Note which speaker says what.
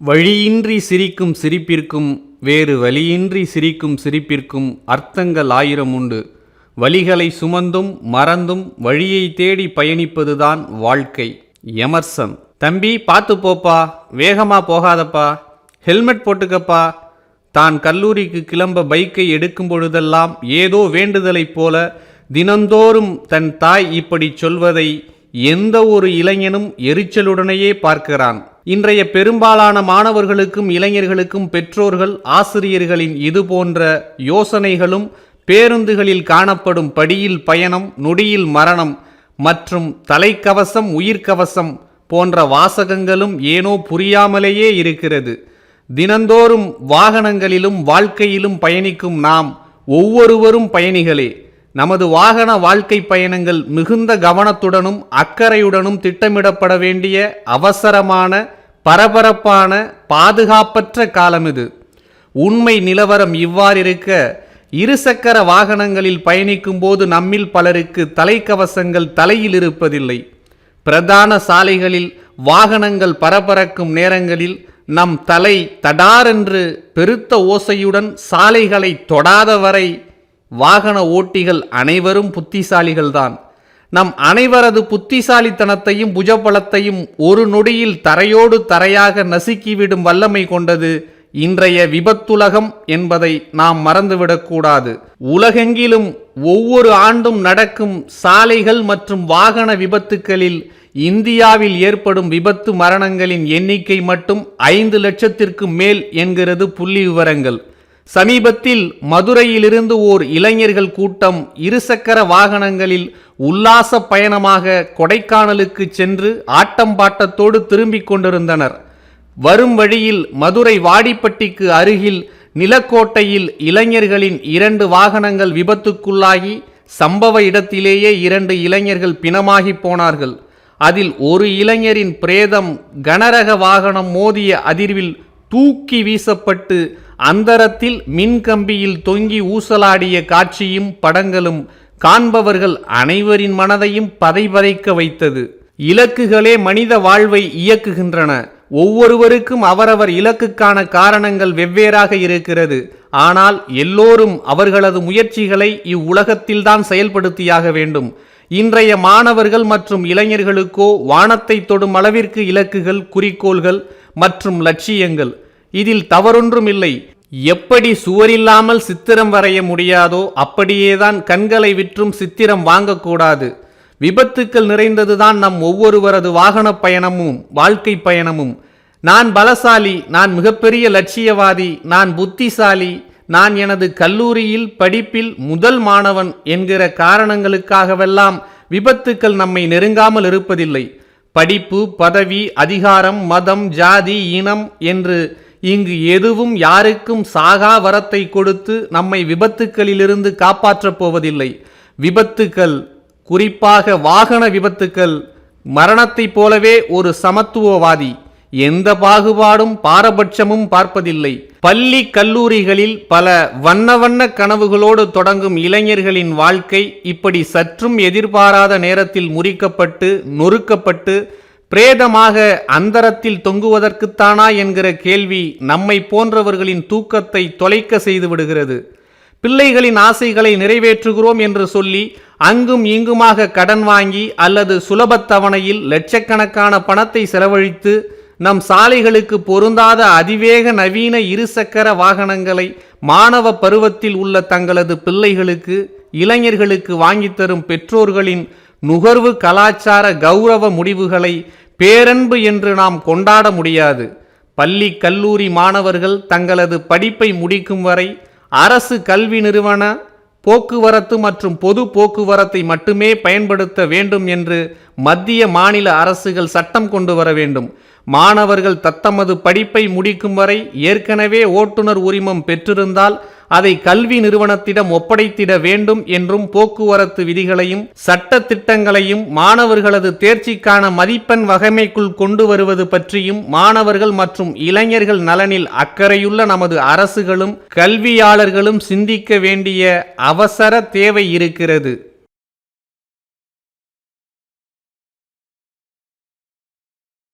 Speaker 1: வழியின்றி சிரிக்கும் சிரிப்பிற்கும் வேறு வழியின்றி சிரிக்கும் சிரிப்பிற்கும் அர்த்தங்கள் ஆயிரம் உண்டு. வழிகளை சுமந்தும் மறந்தும் வழியை தேடி பயணிப்பதுதான் வாழ்க்கை. எமர்சன் தம்பி பார்த்து போப்பா வேகமாக போகாதப்பா ஹெல்மெட் போட்டுக்கப்பா. தான் கல்லூரிக்கு கிளம்ப பைக்கை எடுக்கும் பொழுதெல்லாம் ஏதோ வேண்டுதலைப் போல தினந்தோறும் தன் தாய் இப்படி சொல்வதை எந்த ஒரு இளைஞனும் எரிச்சலுடனேயே பார்க்கிறான். இன்றைய பெரும்பாலான மாணவர்களுக்கும் இளைஞர்களுக்கும் பெற்றோர்கள் ஆசிரியர்களின் இதுபோன்ற யோசனைகளும் பேருந்துகளில் காணப்படும் படியில் பயணம் நொடியில் மரணம் மற்றும் தலைக்கவசம் உயிர்க்கவசம் போன்ற வாசகங்களும் ஏனோ புரியாமலேயே இருக்கிறது. தினந்தோறும் வாகனங்களிலும் வாழ்க்கையிலும் பயணிக்கும் நாம் ஒவ்வொருவரும் பயணிகளே. நமது வாகன வாழ்க்கை பயணங்கள் மிகுந்த கவனத்துடனும் அக்கறையுடனும் திட்டமிடப்பட வேண்டிய அவசரமான பரபரப்பான பாதுகாப்பற்ற காலம் இது. உண்மை நிலவரம் இவ்வாறிருக்க இருசக்கர வாகனங்களில் பயணிக்கும் போது நம்மில் பலருக்கு தலைக்கவசங்கள் தலையில் இருப்பதில்லை. பிரதான சாலைகளில் வாகனங்கள் பரபரக்கும் நேரங்களில் நம் தலை தடாரென்று பெருத்த ஓசையுடன் சாலைகளை தொடாத வரை வாகன ஓட்டிகள் அனைவரும் புத்திசாலிகள்தான். நம் அனைவரது புத்திசாலித்தனத்தையும் புஜபலத்தையும் ஒரு நொடியில் தரையோடு தரையாக நசுக்கிவிடும் வல்லமை கொண்டது இன்றைய விபத்துலகம் என்பதை நாம் மறந்துவிடக்கூடாது உலகெங்கிலும் ஒவ்வொரு ஆண்டும் நடக்கும் சாலைகள் மற்றும் வாகன விபத்துக்களில் இந்தியாவில் ஏற்படும் விபத்து மரணங்களின் எண்ணிக்கை மட்டும் ஐந்து லட்சத்திற்கு மேல் என்கிறது புள்ளி விவரங்கள் சமீபத்தில் மதுரையிலிருந்து ஓர் இளைஞர்கள் கூட்டம் இருசக்கர வாகனங்களில் உல்லாச பயணமாக கொடைக்கானலுக்கு சென்று ஆட்டம் பாட்டத்தோடு திரும்பிக் கொண்டிருந்தனர். வரும் வழியில் மதுரை வாடிப்பட்டிக்கு அருகில் நிலக்கோட்டையில் இளைஞர்களின் இரண்டு வாகனங்கள் விபத்துக்குள்ளாகி சம்பவ இடத்திலேயே இரண்டு இளைஞர்கள் பிணமாகி போனார்கள். அதில் ஒரு இளைஞரின் பிரேதம் கனரக வாகனம் மோதிய அதிர்வில் தூக்கி வீசப்பட்டு அந்தரத்தில் மின்கம்பியில் தொங்கி ஊசலாடிய காட்சியும் படங்களும் காண்பவர்கள் அனைவரின் மனதையும் பதைபதைக்க வைத்தது. இலக்குகளே மனித வாழ்வை இயக்குகின்றன. ஒவ்வொருவருக்கும் அவரவர் இலக்குக்கான காரணங்கள் வெவ்வேறாக இருக்கிறது. ஆனால் எல்லோரும் அவர்களது முயற்சிகளை இவ்வுலகத்தில்தான் செயல்படுத்தியாக வேண்டும். இன்றைய மாணவர்கள் மற்றும் இளைஞர்களுக்கோ வானத்தை தொடும் அளவிற்கு இலக்குகள் குறிக்கோள்கள் மற்றும் லட்சியங்கள். இதில் தவறொன்றும் இல்லை எப்படி சுவரில்லாமல் சித்திரம் வரைய முடியாதோ அப்படியேதான் கண்களை விற்றும் சித்திரம் வாங்கக்கூடாது. விபத்துக்கள் நிறைந்ததுதான் நம் ஒவ்வொருவரது வாகன பயணமும் வாழ்க்கை பயணமும். நான் பலசாலி நான் மிகப்பெரிய லட்சியவாதி நான் புத்திசாலி நான் எனது கல்லூரியில் படிப்பில் முதல் மாணவன் என்கிற காரணங்களுக்காகவெல்லாம் விபத்துக்கள் நம்மை நெருங்காமல் இருப்பதில்லை. படிப்பு பதவி அதிகாரம் மதம் ஜாதி இனம் என்று இங்கு எதுவும் யாருக்கும் சாகா வரத்தை கொடுத்து நம்மை விபத்துக்களிலிருந்து காப்பாற்றப் போவதில்லை. விபத்துக்கள் குறிப்பாக வாகன விபத்துக்கள் மரணத்தைப் போலவே ஒரு சமத்துவவாதி. எந்த பாகுபாடும் பாரபட்சமும் பார்ப்பதில்லை. பள்ளி கல்லூரிகளில் பல வண்ண வண்ண கனவுகளோடு தொடங்கும் இளைஞர்களின் வாழ்க்கை இப்படி சற்றும் எதிர்பாராத நேரத்தில் முறிக்கப்பட்டு நொறுக்கப்பட்டு பிரேதமாக அந்தரத்தில் தொங்குவதற்குத்தானா என்கிற கேள்வி நம்மை போன்றவர்களின் தூக்கத்தை தொலைக்க செய்து விடுகிறது பிள்ளைகளின் ஆசைகளை நிறைவேற்றுகிறோம் என்று சொல்லி அங்கும் இங்குமாக கடன் வாங்கி அல்லது சுலபத்தவணையில் லட்சக்கணக்கான பணத்தை செலவழித்து நம் சாலைகளுக்கு பொருந்தாத அதிவேக நவீன இருசக்கர வாகனங்களை மாணவ பருவத்தில் உள்ள தங்களது பிள்ளைகளுக்கு இளைஞர்களுக்கு வாங்கித் தரும் பெற்றோர்களின் நுகர்வு கலாச்சார கௌரவ முடிவுகளை பேரன்பு என்று நாம் கொண்டாட முடியாது. பள்ளி கல்லூரி மாணவர்கள் தங்களது படிப்பை முடிக்கும் வரை அரசு கல்வி நிறுவன போக்குவரத்து மற்றும் பொது போக்குவரத்தை மட்டுமே பயன்படுத்த வேண்டும் என்று மத்திய மாநில அரசுகள் சட்டம் கொண்டு வர வேண்டும். மாணவர்கள் தத்தமது படிப்பை முடிக்கும் வரை ஏற்கனவே ஓட்டுநர் உரிமம் பெற்றிருந்தால் அதை கல்வி நிறுவனத்திடம் ஒப்படைத்திட வேண்டும் என்றும் போக்குவரத்து விதிகளையும் சட்ட திட்டங்களையும் மாணவர்களது தேர்ச்சிக்கான மதிப்பெண் வகைமைக்குள் கொண்டு வருவது பற்றியும் மாணவர்கள் மற்றும் இளைஞர்கள் நலனில் அக்கறையுள்ள நமது அரசுகளும் கல்வியாளர்களும் சிந்திக்க வேண்டிய அவசர தேவை இருக்கிறது.